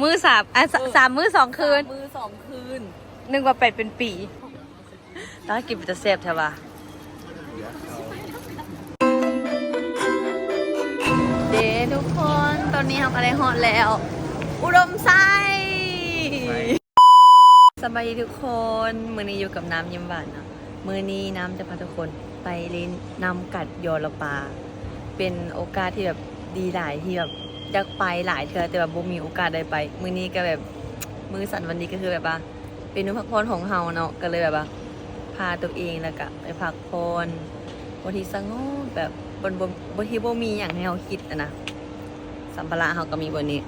มือสามอะสสามมือสองคืน มือสองคืน นึกว่าไปเป็นปีตอนกินเป็นจะเซฟใช่ปะเด้ทุกคนตอนนี้เราก็ได้ฮอตแล้ว อุดมไส้สบายดีทุกคน มือนี้อยู่กับน้ำยิ้มหวานเนาะมือนี้น้ำจะพาทุกคนไปเล่นน้ำกัดยอระปา เป็นโอกาสที่แบบดีหลายที่แบบ อยากไปหลายเทือแต่แบบบ่มีโอกาสได้ไป มือนี้ก็แบบมือสั่นวันนี้ก็คือแบบว่า เป็นมื้อพักผ่อนของเฮาเนาะก็เลยแบบว่าพาตัวเองแล้วก็ไปพักผ่อนบางทีสงบแบบบนบนบางทีบ่มีอย่างให้เฮาคิดอะนะสัมภาระเฮาก็มีบนนี้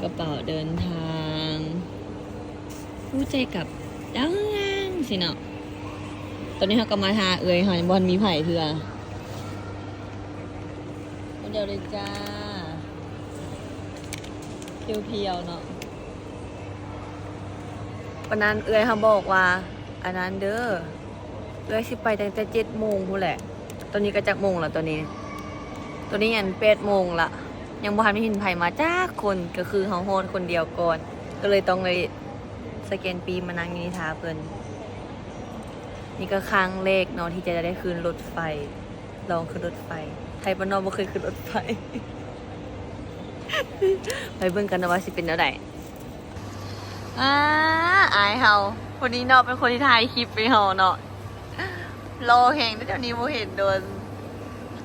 กระเป๋าเดินทางรู้ใจกับดังสิเนาะตอนนี้เฮาก็มาทาเอ่ยเฮายังบ่ทันมีไผเทื่อคนเดียวเลยจ้า เพียวๆเนาะวันนั้นเอื้อยเขาบอกว่า อันนั้นเด้อเอื้อยสิไปตั้งแต่เจ็ดโมงพูนแหละ ตอนนี้ก็จักโมงแล้วตอนนี้ตอนนี้ยันแปดโมงละยังบ่ทันได้เห็นไผมาจ้าคนก็คือเฮาโฮนคนเดียวก่อน ก็เลยต้องเลยสแกนปีมานั่งอยูนิทาเพิ่นนี่ก็ครั้งแรกเนาะที่จะได้ขึ้นรถไฟ ลองขึ้นรถไฟไทยบ้านนอกบ่เคยขึ้นรถไฟ ไปเบิ่งกันนะว่าสิเป็นแนวใดอ่าอายเฮาคนนี้เนาะเป็นคนที่ถ่ายคลิปไปเฮาเนาะรอแหงเดี๋ยวนี้โมเห็นโดน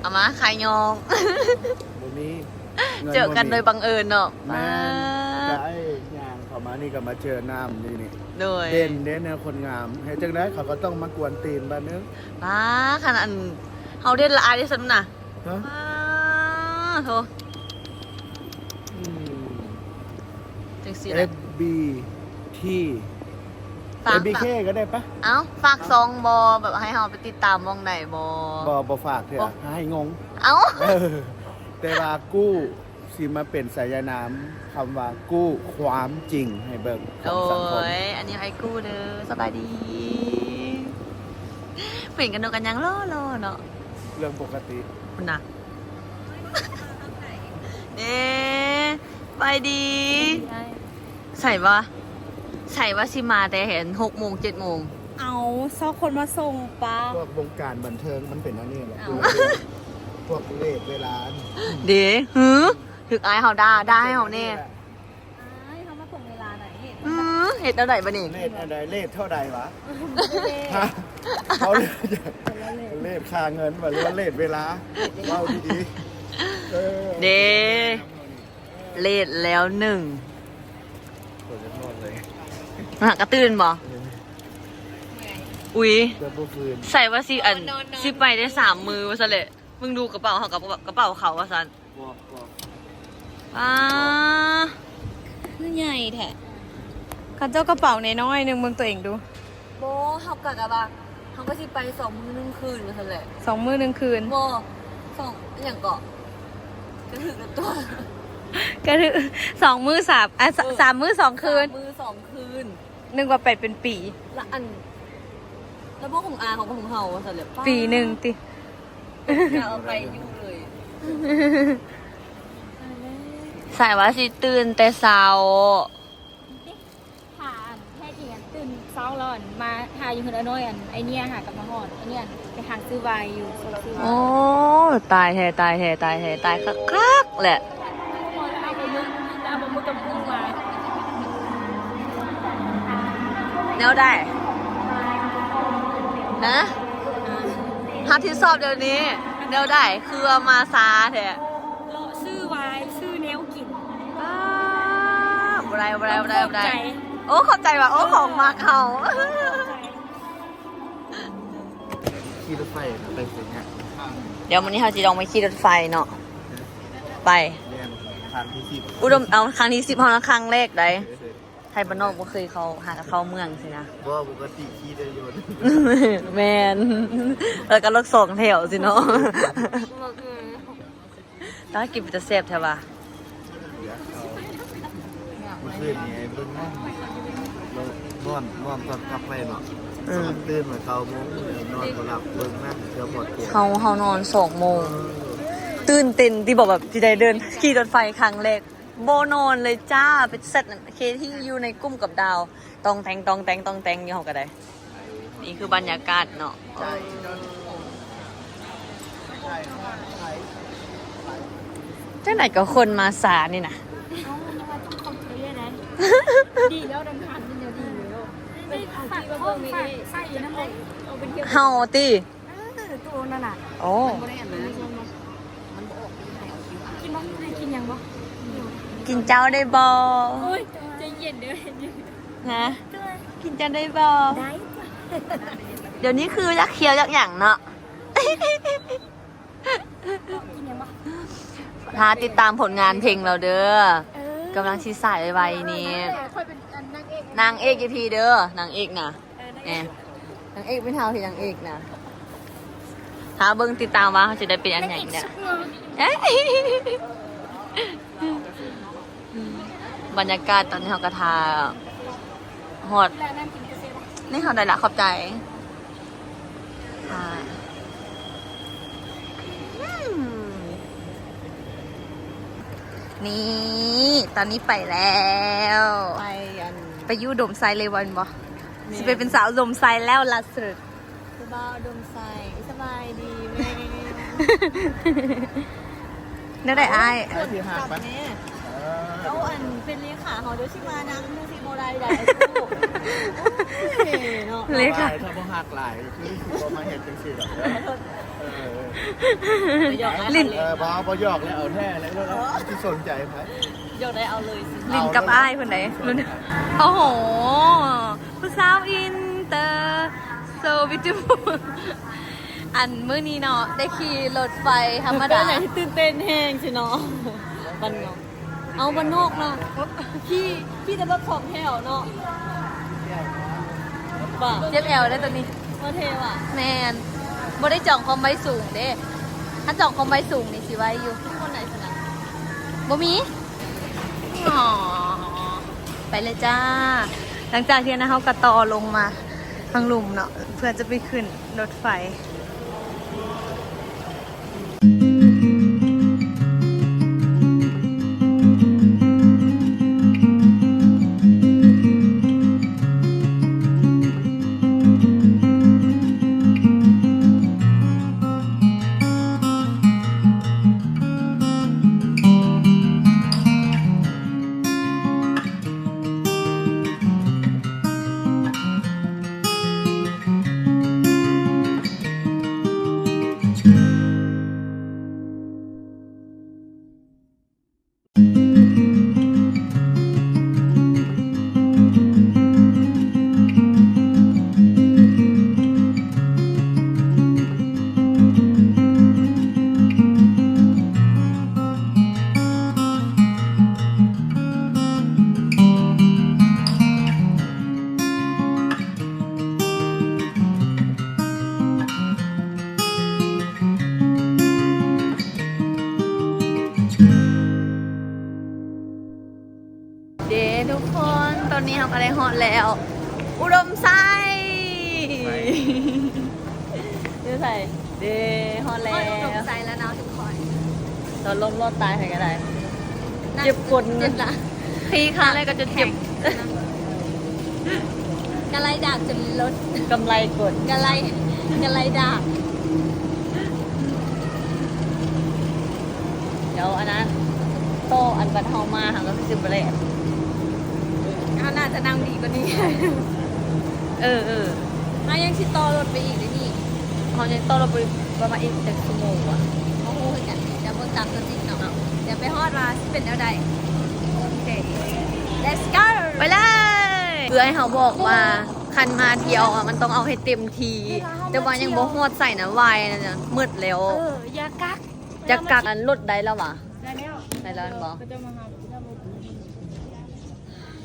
เอามาขายยองวันนี้เจอกันโดยบังเอิญเนาะแม่มานได้ยางเขามานี่ก็มาเจอน้ำนี่นี่โดยเด่นเด่นแนวคนงามเฮ้ยจังได้เขาก็ต้องมากวนตีนบ้านนึงมาขนาดเฮาเด่นละอายที่สุดน่ะฮะมาโถ จังสิเอฟบีทีฝาเอกบีเคก็ได้ปะเอ้าฝากซองบอแบบให้เฮาไปติดตามมองไหนบอ บอบอฝากเถบ่ อะให้งงเอ้าเออแต่ว่ากู้สิมาเป็นสายน้ำคำว่ากู้ความจริงให้เบิกขโอ้องสังคมยอันนี้ไอ้กู้เด้อสบายดีเปลี่ยนกันดูกันยังล่อล่อเนาะเรื่องปกติคุณนะเอ๊ะ ไปดี ใส่ปะใส่ว่าสิมาแต่เห็นหกโมงเจ็ดโมง เอาซอกคนมาส่งปะพวกวงการบันเทิงมันเป็นอันนี้แหละเอาพวกเลทเวลาเดี๋ยวหือถึกอายเฮาด่าด่าให้เฮาแน่ไอ้เขามาส่งเวลาไหนเห็นอือเห็ดเอาไหนบะนี่เลทอะไรเลทเท่าใดวะฮะเขาเลทเลทค่าเงินว่าหรือว่าเลทเวลาเล่าดีๆเออเด เลดแล้วหนึ่งปวดจะนอนเลยหากระตื่นบ่อุ๊ยเพื่อผู้ฟืนใส่ว่าสิอันสิไปได้สามมือว่าซะเลยมึงดูกระเป๋าเขากับกระเป๋าเขาว่าซันบอกบอกป้าคือใหญ่แท้คันเจ้ากระเป๋าน้อยๆหนึ่งมึงตัวเองดู โบเขากะกะบะเขาก็สิไปสองมือหนึ่งคืนว่าซะเลยสองมือหนึ่งคืน โบสองอหย่างเกาะก็ถือกับตัว ก็คือสองมือสามอะสสามมือสองคืน มือสองคืนนึกว่าไปเป็นปี แล้วอัน แล้วพวกของอาของของเฮาว่าซะเลยาปีหนึ่งติอย่าเอาไปอยู่เลยใส่ว่าสิตื่นแต่เช้า หาอันแค่เดียนตื่นเช้าร้อนมาหาอยู่คนละน้อยอันไอเนี้ยหากับมาหอดไอเนี้ยไปทางซื้อไวน์อยู่ซื้อไวน์โอ้ ตายแท้ตายแท้ตายแท้ตายคักๆแหละ แนวได้ฮะฮัทที่สอบเดี๋ยวนี้แนวได้คือเอามาซาแท้เลาะซื้อไวน์ซื้อแนวกินอ้าวบ่ได้บ่ได้บ่ได้บ่ได้ใจโอ้ขอบใจว่ะโอ้ของมากเขาขี่รถไฟไปถึงเนี่ยเดี๋ยววันนี้เราจะลองไปขี่รถไฟเนาะไปเรียนทางที่สิบอุดมเอาครั้งที่สิบพอแล้วครั้งแรกได้ ไทยบ้านนอกก็เคยเขาหากับเขาเมืองสินะ ว่าปกติขี่ได้โยนแมนแล้วก็รถสองแถวสิเนาะต้องกินเป็นตะเซฟใช่ปะเมื่อคืนนี้เบิ่งนั่งเรานอนนอนตอนกลับไปเนาะอืมตื่นมาเก้าโมงนอนก็หลับเบิ่งนั่งเกือบหมดเกลียเฮาเฮานอนสองโมง ตื่นเต้นที่บอกแบบที่ได้เดินขี่รถไฟครั้งแรก โบโนนเลยจ้าเป็นเซตเคที่อยู่ในกลุ่มกับดาว ตองแตงตองแตงตองแตงอยู่ห้องกันได้นี่คือบรรยากาศเนาะใจจนใช่ใช่จังไหนก็คนมาสานี่นะเอามันมาต้องคอมเพลต์นะดีแล้วดังหันมันจะดีแล้วเป็นเอาที่ว่าเบิ่งนี่ใส่น้ำมันเอาเป็นเที่ยวเฮาตีตัวนั่นน่ะโอ้กินบ้างกินยังบ่ กินเจ้าได้บอโอ้ยใจเย็นเด้อฮะกินเจ้าได้บอได้เดี๋ยวนี้คือยักเคี้ยวยักอย่างเนาะกินยังบ่ถ้าติดตามผลงานเพลงเราเด้อเออกำลังชีสายไวๆนี่ค่อยเป็นอันนางเอกนางเอกอีกทีเด้อนางเอกนะแหมนางเอกไม่เท่าที่นางเอกนะถ้าเบิ่งติดตามว่าเขาจะได้เป็นอันไหนเนี่ยเอ้ย บรรยากาศตอนนี้เขากระทาฮอดแล้วนั่งกินกาแฟนี่เขาได้ละขอบใจค่ะอืมนี่ ตอนนี้ไปแล้ว ไปอันไปอยู่ดมไซเลยวันบ่สิไปเป็นสาวดมไซแล้วล่าสุดสบายดมใส่สบายดีแม่นั่นได้อ้ายไอ้ที่หักปะ แม่เออเอาอันเป็นเลขาเขาเดี๋ยวชิมานังมูสิโมได้ได้สู้เนาะเลยค่ะถ้าบ่หักหลายคือสิบ่มาเห็นจังซี่หรอกเออหยอกได้ลิ้นเออบ่เอาบ่หยอกแล้วเอาแท้แล้วแล้วที่สนใจไผหยอกได้เอาเลยสิลินกับอ้ายคนไหนรุ่นโอ้โหผู้สาวอินเตอร์โซบิจูอันมื้อนี้เนาะได้ขี่รถไฟธรรมเป็นดาอะไรที่ตื่นเต้นแห้งสิเนาะบันเนาะ เอาบันนอกนะพี่พี่จะรถสองแถวเนาะป่ะเจ็บแอวได้ตัวนี้ว่าเทว่ะแมนบ่ได้จองคอมไว้สูงเด้ถ้าจองคอมไว้สูงนี่สิไว้อยู่คนไหนชนะบ่มีอ๋อไปเลยจ้า หลังจากที่นะเขากระตอลงมาทางหลุมเนาะเพื่อจะไปขึ้นรถไฟ ตอนนี้เราก็ได้ฮอตแล้ว อุดมไซเดี๋ยวใส่เดฮอตแล้วอุดมใส่แล้วเนาะทุกคนตอนล้มรอดตายใครก็ได้เจ็บกดเจ็บละพี่ค้างอะไรก็จะเจ็บกระไรดาบจนลดกำไรกดกระไรกระไรดาบเดี๋ยวอันนั้นโตอันบันเทามาหางก็คือสิบเลยเขาน่า จะนั่งดีกว่านี้เออเออถ้ายังชิดต่อรถไปอีกเลยนี่เขาจะโตเราไปประมาณอีกเจ็ดชั่วโมงว่ะโอ้โหกันเดี๋ยวเบิ่งตามตัวจริงเนาะเดี๋ยวไปฮอดมาสิเป็นแนวใดโอเค let's go ไปเลยเพื่อให้เขาบอกว่าคันมาเที่ยวอะมันต้องเอาให้เต็มที แต่ว่ายังบ่ฮอดใส่นะวายนะจ๊ะมืดแล้วเอออยากักจะกักอันรถได้แล้ววะได้แล้วได้แล้วบ่ก็จะมาหาที่ทำรถ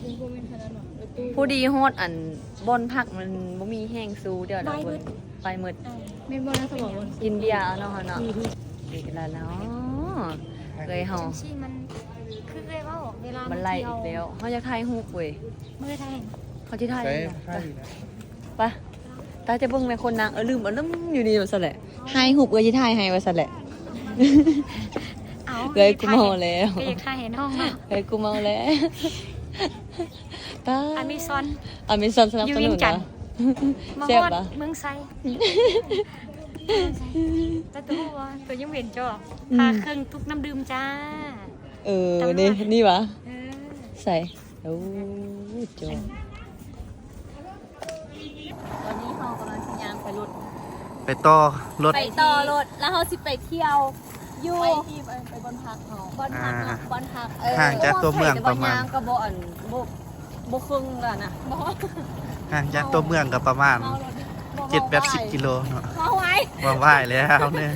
ดึงพวกมันข นาดนั้นรถตู้ผู้ดีฮอดอันบนพักมันบ่มีแห้งซูเดี๋ยวนะไปมืดไปมืดไม่บอกนะสมองมันกินเบียร์เอาเนาะเนาะดีกันแล้วเนาะเลยเฮาจังซี่มันคือเลยว่าเวลามันไล่อีกแล้วเฮาจะถ่ายรูปเว้ยเมื่อไทยเขาจะถ่ายใช้รูปใช่ไปตาจะเบิ่งในคนนางเออลืมเอาลืมอยู่นี่ว่าซั่นแหละถ่ายรูปเอ้ยสิถ่ายให้ว่าซั่นแหละเอาเลยกูเมาแล้วก็อยากถ่ายเห็นห้องเนาะเลยกูเมาแล้ว ตาอเมซอนอเมซอนสนับอยู่สเวีนุยนงจันะนทน์มาเสียบฮอดเหรอเมืองไซแต่ตัวว่าตัวยังเห็นจ้ะอืมพาเครื่องทุกน้ำดื่มจ้า เออ นี่ นี่วะเออใส่โอ้จบตอนนี้เรากำลังทำงานไปรถไปต่อรถไปต่อรถแล้วเราสิไปเที่ยวอยู่ไปที่ไปไปบนพักเขาบนพักอ่าเนาะบนพักห่างจากตัวเมืองประมาณกระบอกอันโบโบครึ่งแล้วนะบ่ห่างจากตัวเมืองก็ประมาณเอารถเจ็ดแปดสิบกิโลเนาะเอาไว้ว่าว่ายแล้วเนี่ย